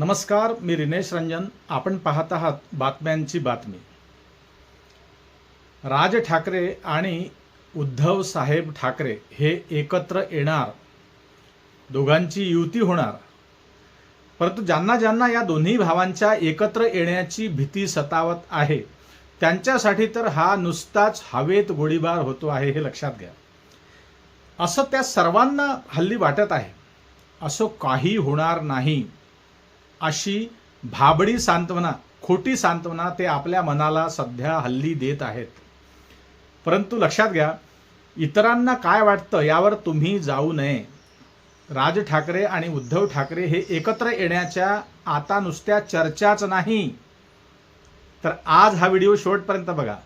नमस्कार मी रिनेश रंजन. आपण पाहत आहात बातम्यांची बातमी. राज ठाकरे आणि उद्धव साहेब ठाकरे हे एकत्र येणार. दोघांची युती होणार. परंतु ज्यांना ज्यांना या दोन्ही भावांच्या एकत्र येण्याची भीती सतावत आहे त्यांच्यासाठी तर हा नुसताच हवेत गोळीबार होतो आहे हे लक्षात घ्या. असं त्या सर्वांना हल्ली वाटत आहे. असं काही होणार नाही. अशी भाबडी सांत्वना खोटी सांत्वना ते आपल्या मनाला सध्या हल्ली देत आहेत. परंतु लक्षात घ्या इतरांना काय वाटतं यावर तुम्ही जाऊ नये. राज ठाकरे आणि उद्धव ठाकरे हे एकत्र येण्याच्या आता नुसत्या चर्चाच नाही. तर आज हा व्हिडिओ शेवटपर्यंत बघा.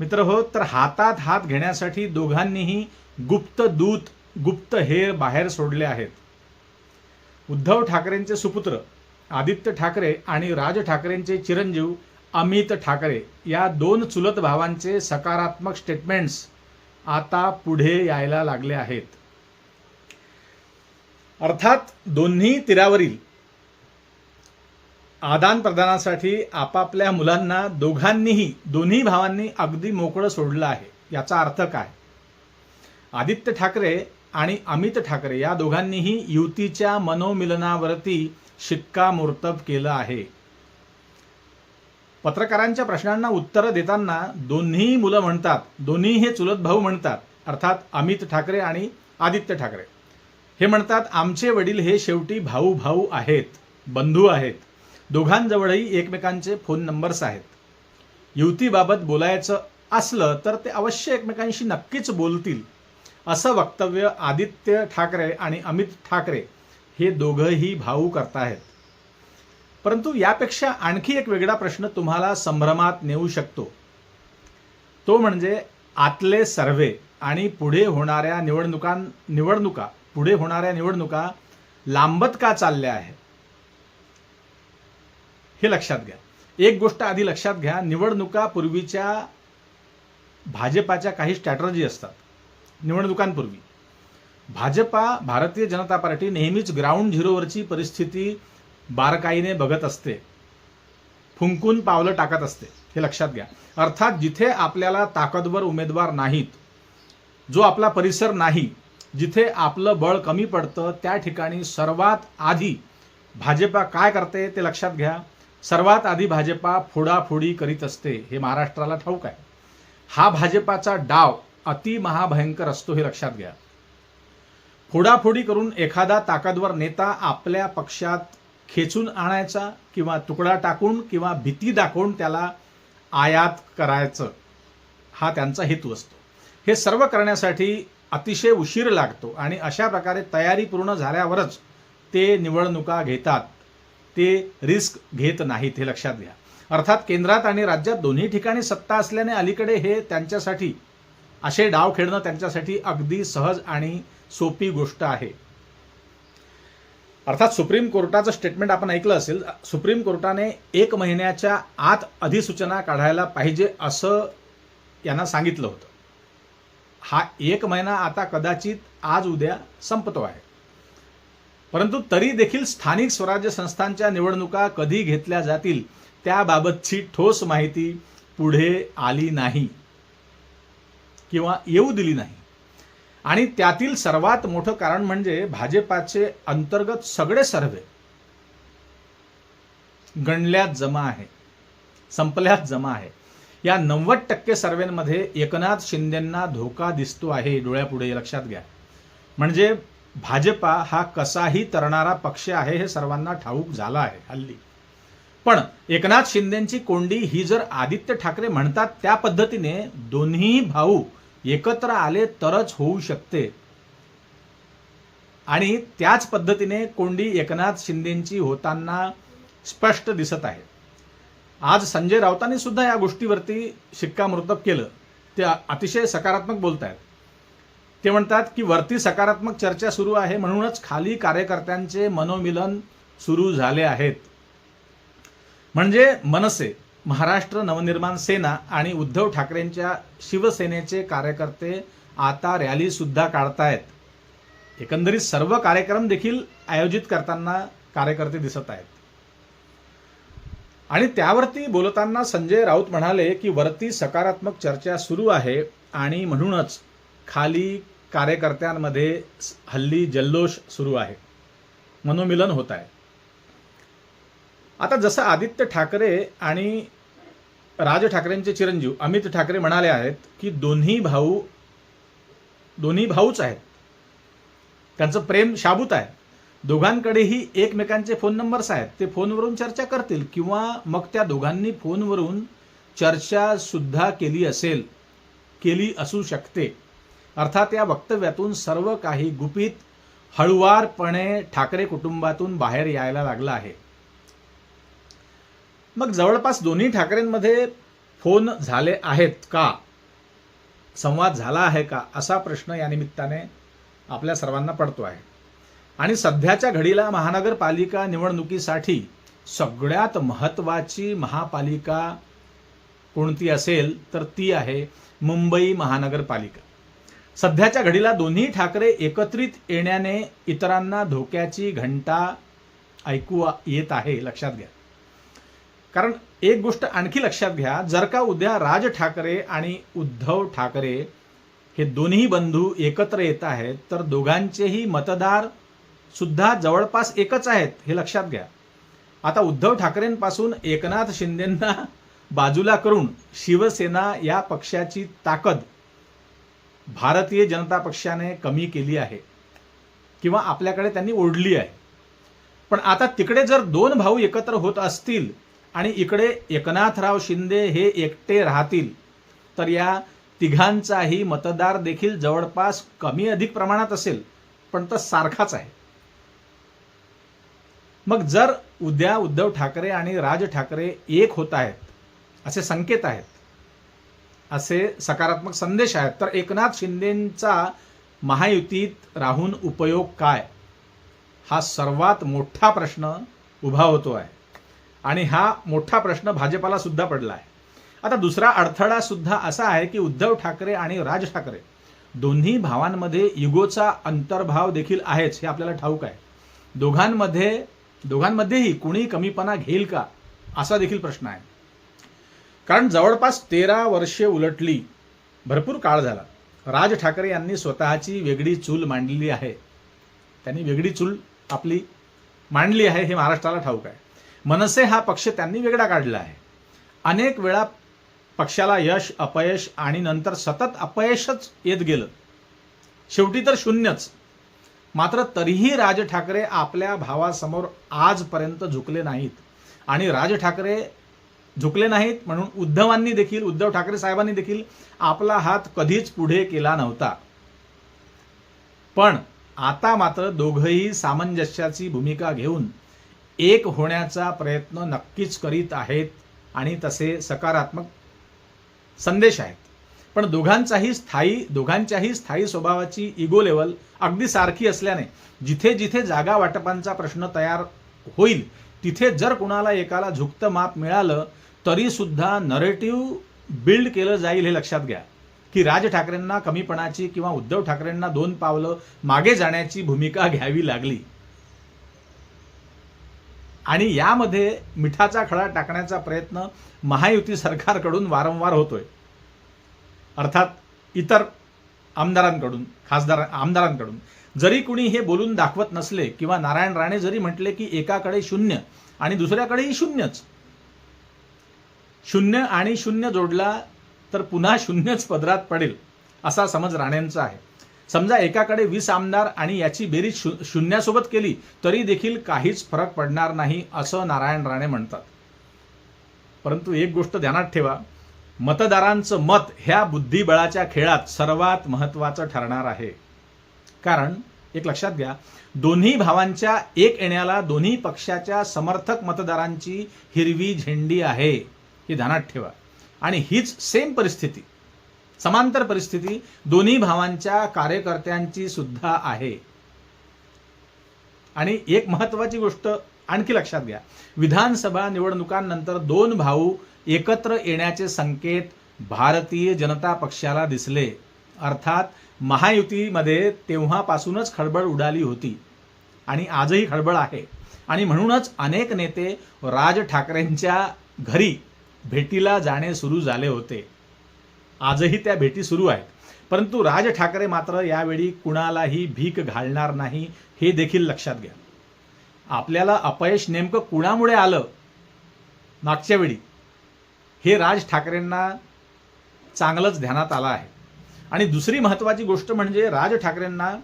मित्र हो तर हातात हात घेण्यासाठी दोघांनीही गुप्त दूत गुप्त हेर बाहेर सोडले आहेत. उद्धव ठाकरेंचे सुपुत्र आदित्य ठाकरे आणि राज ठाकरेंचे चिरंजीव अमित ठाकरे या दोन चुलत भावांचे सकारात्मक स्टेटमेंट्स आता पुढे यायला लागले आहेत. अर्थात दोन्ही तीरावरील आदान प्रदानासाठी आपापल्या मुलांना दोघांनीही दोन्ही भावांनी अगदी मोकळं सोडलं आहे. याचा अर्थ काय? आदित्य ठाकरे आणि अमित ठाकरे या दोघांनीही युतीच्या मनोमिलनावरती शिक्कामोर्तब केलं आहे. पत्रकारांच्या प्रश्नांना उत्तरं देताना दोन्ही मुलं म्हणतात दोन्ही हे चुलत भाऊ म्हणतात अर्थात अमित ठाकरे आणि आदित्य ठाकरे. हे म्हणतात आमचे वडील हे शेवटी भाऊ भाऊ आहेत बंधू आहेत. दोघांजवळही एकमेकांचे फोन नंबर्स आहेत. युतीबाबत बोलायचं असलं तर ते अवश्य एकमेकांशी नक्कीच बोलतील. असं वक्तव्य आदित्य ठाकरे आणि अमित ठाकरे हे दोघंही भाऊ करतायत परंतु यापेक्षा आणखी एक वेगळा प्रश्न तुम्हाला संभ्रमात नेऊ शकतो. तो म्हणजे आतले सर्वे आणि पुढे होणाऱ्या निवडणुकां निवडणुका पुढे होणाऱ्या निवडणुका लांबत का चालल्या आहेत? हे लक्षात घ्या. एक गोष्ट आधी लक्षात घ्या निवडणुका पूर्वीच्या भाजपाच्या काही स्ट्रॅटर्जी असतात. निवडणुकांपूर्वी. भाजपा भारतीय जनता पार्टी नेहमीच ग्राउंड झिरोवरची परिस्थिती बारकाईने बघत असते. फुंकून पावलं टाकत असते. हे लक्षात घ्या. अर्थात जिथे आपल्याला ताकदवर उमेदवार नाहीत जो आपला परिसर नाही जिथे आपलं बळ कमी पडतं त्या ठिकाणी सर्वात आधी भाजपा काय करते ते लक्षात घ्या. सर्वात आधी भाजपा फोडाफोडी करीत असते हे महाराष्ट्राला ठाऊक आहे. हा भाजपाचा डाव अति महाभयंकर असतो हे लक्षात घ्या. फोडाफोडी करून एखादा ताकदवर नेता आपल्या पक्षात खेचून आणायचा किंवा तुकडा टाकून किंवा भीती दाखवून त्याला आयात करायचं हा त्यांचा हेतू असतो. हे सर्व करण्यासाठी अतिशय उशीर लागतो आणि अशा प्रकारे तयारी पूर्ण झाल्यावरच ते निवडणुका घेतात. ते रिस्क घेत नाहीत हे लक्षात घ्या. अर्थात केंद्रात आणि राज्यात दोन्ही ठिकाणी सत्ता असल्याने अलीकडे हे त्यांच्यासाठी असे डाव खेळणं त्यांच्यासाठी अगदी सहज आणि सोपी गोष्ट आहे. अर्थात सुप्रीम कोर्टाचं स्टेटमेंट आपण ऐकलं असेल सुप्रीम कोर्टाने एक महिन्याच्या आत अधिसूचना काढायला पाहिजे असं यांना सांगितलं होतं. हा एक महिना आता कदाचित आज उद्या संपतो आहे. परंतु तरी देखील स्थानिक स्वराज्य संस्थांच्या निवडणुका कधी घेतल्या जातील त्याबाबतची ठोस माहिती पुढे आली नाही. किंवा येऊ दिली नाही. आणि त्यातील सर्वात मोठं कारण म्हणजे भाजपाचे अंतर्गत सगळे सर्वे गणल्यात जमा आहे संपल्यात जमा आहे. या नव्वद टक्के सर्वेमध्ये एकनाथ शिंदेंना धोका दिसतो आहे डोळ्यापुढे लक्षात घ्या. म्हणजे भाजपा हा कसाही तरणारा पक्ष आहे हे सर्वांना ठाऊक झालं आहे हल्ली. पण एकनाथ शिंदेची कोंडी ही जर आदित्य ठाकरे म्हणतात त्या पद्धतीने दोन्ही भाऊ एकत्र आले तरच होऊ शकते. आणि त्याच पद्धतीने कोंडी एकनाथ शिंदेची होताना स्पष्ट दिसत आहे. आज संजय राऊतांनी सुद्धा या गोष्टीवरती शिक्कामोर्तब केलं. ते अतिशय सकारात्मक बोलत आहेत ते म्हणतात की वरती सकारात्मक चर्चा सुरू आहे म्हणूनच खाली कार्यकर्त्यांचे मनोमिलन सुरू झाले आहेत. म्हणजे मनसे महाराष्ट्र नवनिर्माण सेना आणि उद्धव ठाकरेंच्या शिवसेनेचे कार्यकर्ते आता रॅली सुद्धा काढतायत. एकंदरीत सर्व कार्यक्रम देखील आयोजित करताना कार्यकर्ते दिसत आहेत. आणि त्यावरती बोलताना संजय राऊत म्हणाले की वरती सकारात्मक चर्चा सुरू आहे आणि म्हणूनच खाली कार्यकर्त्यांमध्ये हल्ली जल्लोष सुरू आहे. मनोमिलन होत आहे. आता जसं आदित्य ठाकरे आणि राज ठाकरेंचे चिरंजीव अमित ठाकरे म्हणाले आहेत की दोन्ही भाऊ दोन्ही भाऊच आहेत. त्यांचं प्रेम शाबूत आहे. दोघांकडेही एकमेकांचे फोन नंबर्स आहेत. ते फोनवरून चर्चा करतील किंवा मग त्या दोघांनी फोनवरून चर्चा सुद्धा केली असेल केली असू शकते. अर्थात या वक्तव्यातून सर्व काही गुपित हळुवारपणे ठाकरे कुटुंबातून बाहेर यायला लागलं आहे. मग जवळपास दोन्ही ठाकरेंमध्ये फोन झाले आहेत का? संवाद झाला आहे का? असा प्रश्न या निमित्ताने आपल्या सर्वांना पडतो आहे. आणि सध्याच्या घडीला महानगरपालिका निवडणुकीसाठी सगळ्यात महत्त्वाची महापालिका कोणती असेल तर ती आहे मुंबई महानगरपालिका. सध्याच्या घडीला दोन्ही ठाकरे एकत्रित येण्याने इतरांना धोक्याची घंटा ऐकू येत आहे लक्षात घ्या. कारण एक गोष्ट आणखी लक्षात घ्या जर का उद्या राज ठाकरे आणि उद्धव ठाकरे हे दोन्ही बंधू एकत्र येत आहेत तर दोघांचेही मतदार सुद्धा जवळपास एकच आहेत हे लक्षात घ्या. आता उद्धव ठाकरेंपासून एकनाथ शिंदेंना बाजूला करून शिवसेना या पक्षाची ताकद भारतीय जनता पक्षाने कमी केली आहे किंवा आपल्याकडे त्यांनी ओढली आहे. पण आता तिकडे जर दोन भाऊ एकत्र होत असतील आणि इकडे एकनाथराव शिंदे हे एकटे राहतील तर या तिघांचाही मतदार देखील जवळपास कमी अधिक प्रमाणात असेल पण तो सारखाच आहे. मग जर उद्या उद्धव ठाकरे आणि राज ठाकरे एक होत आहेत असे संकेत आहेत असे सकारात्मक संदेश आहेत तर एकनाथ शिंदेंचा महायुतीत राहून उपयोग काय? हा सर्वात मोठा प्रश्न उभा होतो आहे आणि हा मोठा प्रश्न भाजपाला सुद्धा पडला आहे आता दुसरा अडथळा सुद्धा असा आहे की उद्धव ठाकरे आणि राज ठाकरे दोन्ही भावांमध्ये युगोचा अंतर्भाव देखील आहेच हे आपल्याला ठाऊक आहे. दोघांमध्ये दोघांमध्येही कुणी कमीपणा घेईल का असा देखील प्रश्न आहे. कारण जवळपास तेरा वर्षे उलटली भरपूर काळ झाला. राज ठाकरे यांनी स्वतःची वेगळी चूल मांडली आहे. त्यांनी वेगळी चूल आपली मांडली आहे हे महाराष्ट्राला ठाऊक आहे. मनसे हा पक्ष त्यांनी वेगळा काढला आहे. अनेक वेळा पक्षाला यश अपयश आणि नंतर सतत अपयशच येत गेलं. शेवटी तर शून्यच. मात्र तरीही राज ठाकरे आपल्या भावासमोर आजपर्यंत झुकले नाहीत. आणि राज ठाकरे झुकले नाहीत म्हणून उद्धवांनी देखील उद्धव ठाकरे साहेबांनी देखील आपला हात कधीच पुढे केला नव्हता. पण आता मात्र दोघंही सामंजस्याची भूमिका घेऊन एक होण्याचा प्रयत्न नक्कीच करीत आहेत आणि तसे सकारात्मक संदेश आहेत. पण दोघांचाही स्थायी दोघांच्याही स्थायी स्वभावाची इगो लेवल अगदी सारखी असल्याने जिथे जिथे जागा वाटपांचा प्रश्न तयार होईल तिथे जर कुणाला एकाला झुकतं माप मिळालं तरीसुद्धा नरेटिव्ह बिल्ड केलं जाईल हे लक्षात घ्या. की राज ठाकरेंना कमीपणाची किंवा उद्धव ठाकरेंना दोन पावलं मागे जाण्याची भूमिका घ्यावी लागली. आणि यामध्ये मिठाचा खडा टाकण्याचा प्रयत्न महायुती सरकारकडून वारंवार होतोय. अर्थात इतर आमदारांकडून खासदार आमदारांकडून. जरी कुणी हे बोलून दाखवत नसले किंवा नारायण राणे जरी म्हटले की एकाकडे शून्य आणि दुसऱ्याकडेही शून्यच. शून्य आणि शून्य जोडला तर पुन्हा शून्यच पदरात पडेल असा समज राणेंचा आहे. समजा एकाकडे वीस आमदार आणि याची बेरीज शू शून्यासोबत केली तरी देखील काहीच फरक पडणार नाही असं नारायण राणे म्हणतात. परंतु एक गोष्ट ध्यानात ठेवा मतदारांचं मत ह्या बुद्धिबळाच्या खेळात सर्वात महत्त्वाचं ठरणार आहे. कारण एक लक्षात घ्या दोन्ही भावांच्या एक येण्याला दोन्ही पक्षाच्या समर्थक मतदारांची हिरवी झेंडी आहे हे ध्यानात ठेवा. आणि हीच सेम परिस्थिती. समांतर परिस्थिती दोन्ही भावांच्या कार्यकर्त्यांची सुद्धा आहे. आणि एक महत्वाची गोष्ट आणखी लक्षात घ्या. विधानसभा निवडणुकांनंतर दोन भाऊ एकत्र येण्याचे संकेत भारतीय जनता पक्षाला दिसले. अर्थात महायुतीमध्ये तेव्हापासूनच खळबळ उडाली होती आणि आजही खळबळ आहे. आणि म्हणूनच अनेक नेते राज ठाकरेंच्या घरी भेटीला जाणे सुरू झाले होते. आजही त्या भेटी सुरू आहेत. परंतु राज ठाकरे मात्र यावेळी कुणालाही भीक घालणार नाही हे देखील लक्षात घ्या. आपल्याला अपयश नेमकं कुणामुळे आलं? मागच्या वेळी. हे राज ठाकरेंना चांगलंच ध्यानात आलं आहे. आणि दुसरी महत्त्वाची गोष्ट म्हणजे राज ठाकरेंना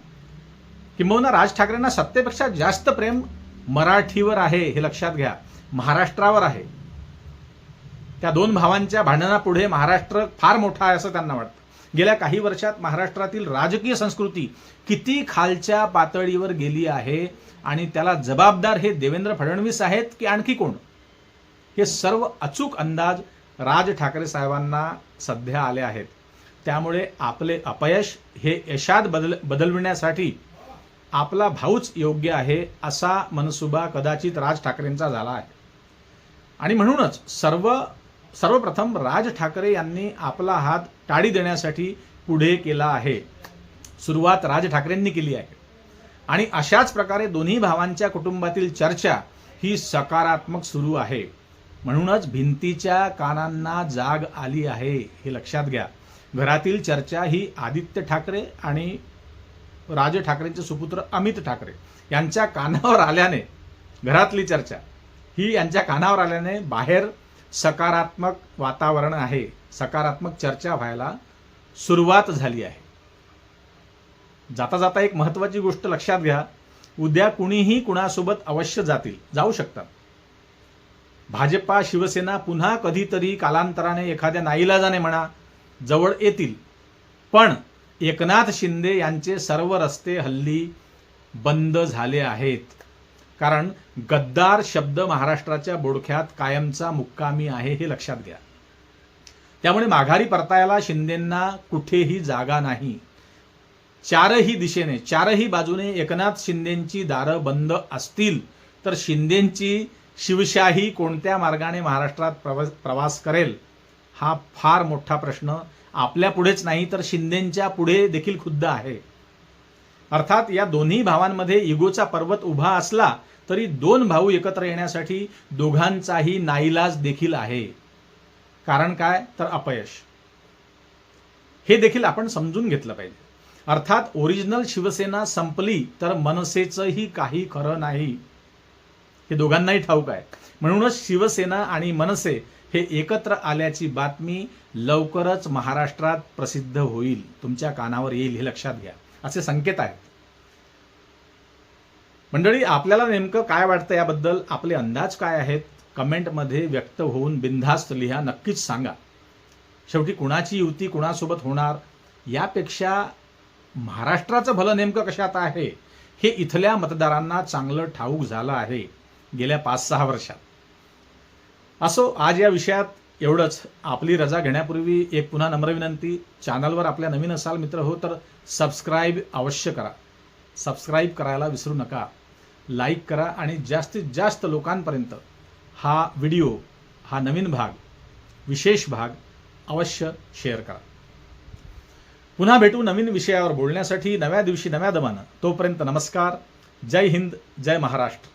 किंबहुना राज ठाकरेंना सत्तेपेक्षा जास्त प्रेम मराठीवर आहे हे लक्षात घ्या. महाराष्ट्रावर आहे. त्या दोन भावांच्या भांडणापुढे महाराष्ट्र फार मोठा आहे असं त्यांना वाटतं. गेल्या काही वर्षात महाराष्ट्रातील राजकीय संस्कृती किती खालच्या पातळीवर गेली आहे आणि त्याला जबाबदार हे देवेंद्र फडणवीस आहेत की आणखी कोण? हे सर्व अचूक अंदाज राज ठाकरे साहेबांना सध्या आले आहेत. त्यामुळे आपले अपयश हे यशात बदल बदलविण्यासाठी आपला भाऊच योग्य आहे असा मनसुबा कदाचित राज ठाकरेंचा झाला आहे. आणि म्हणूनच सर्व सर्वप्रथम राज ठाकरे यांनी आपला हात टाळी देण्यासाठी पुढे केला आहे. सुरुवात राज ठाकरेंनी केली आहे. आणि अशाच प्रकारे दोन्ही भावांच्या कुटुंबातील चर्चा ही सकारात्मक सुरू आहे. म्हणूनच भिंतीच्या कानांना जाग आली आहे हे लक्षात घ्या. घरातील चर्चा ही आदित्य ठाकरे आणि राज ठाकरेंचे सुपुत्र अमित ठाकरे यांच्या कानावर आल्याने घरातली चर्चा ही यांच्या कानावर आल्याने बाहेर सकारात्मक वातावरण आहे सकारात्मक चर्चा व्हायला सुरुवात झाली आहे. जाता जाता एक महत्त्वाची गोष्ट लक्षात घ्या. उद्या कुणीही कुणासोबत अवश्य जातील जाऊ शकतात. भाजपा शिवसेना पुन्हा कधीतरी कालांतराने एखाद्या नाईलाजाने म्हणा जवळ येतील. पण एकनाथ शिंदे यांचे सर्व रस्ते हल्ली बंद झाले आहेत. कारण गद्दार शब्द महाराष्ट्राच्या बोडख्यात कायमचा मुक्कामी आहे हे लक्षात घ्या. त्यामुळे माघारी परतायला शिंदेंना कुठेही जागा नाही. चारही दिशेने चारही बाजूने एकनाथ शिंदेंची दारं बंद असतील तर शिंदेंची शिवशाही कोणत्या मार्गाने महाराष्ट्रात प्रवास प्रवास करेल? हा फार मोठा प्रश्न. आपल्या पुढेच नाही तर शिंदेंच्या पुढे देखील खुद्द आहे. अर्थात या दोन्ही भावांमध्ये इगोचा पर्वत उभा असला तरी दोन भाऊ एकत्र येण्यासाठी दोघांचाही नाईलाज देखील आहे. कारण काय? तर अपयश. हे देखील आपण समजून घेतलं पाहिजे. अर्थात ओरिजिनल शिवसेना संपली तर मनसेचंही काही खरं नाही. हे दोघांनाही ठाऊक आहे. म्हणूनच शिवसेना आणि मनसे हे एकत्र आल्याची बातमी लवकरच महाराष्ट्रात प्रसिद्ध होईल. तुमच्या कानावर येईल हे लक्षात घ्या. असे संकेत आहेत. मंडळी आपल्याला नेमकं काय वाटतं याबद्दल? आपले अंदाज काय आहेत? कमेंटमध्ये व्यक्त होऊन बिनधास्त लिहा नक्कीच सांगा. शेवटी कुणाची युती कुणासोबत होणार? यापेक्षा महाराष्ट्राचं भलं नेमकं कशात आहे? हे इथल्या मतदारांना चांगलं ठाऊक झालं आहे गेल्या पाच सहा वर्षात. असो आज या विषयात एवढंच. आपली रजा घेण्यापूर्वी एक पुन्हा नम्र विनंती. चॅनलवर आपल्या नवीन असाल मित्र हो तर सबस्क्राईब अवश्य करा. सबस्क्राईब करायला विसरू नका. लाईक करा आणि जास्तीत जास्त लोकांपर्यंत हा व्हिडिओ हा नवीन भाग विशेष भाग अवश्य शेअर करा. पुन्हा भेटू नवीन विषयावर बोलण्यासाठी नव्या दिवशी नव्या दमानं. तोपर्यंत नमस्कार. जय हिंद जय महाराष्ट्र.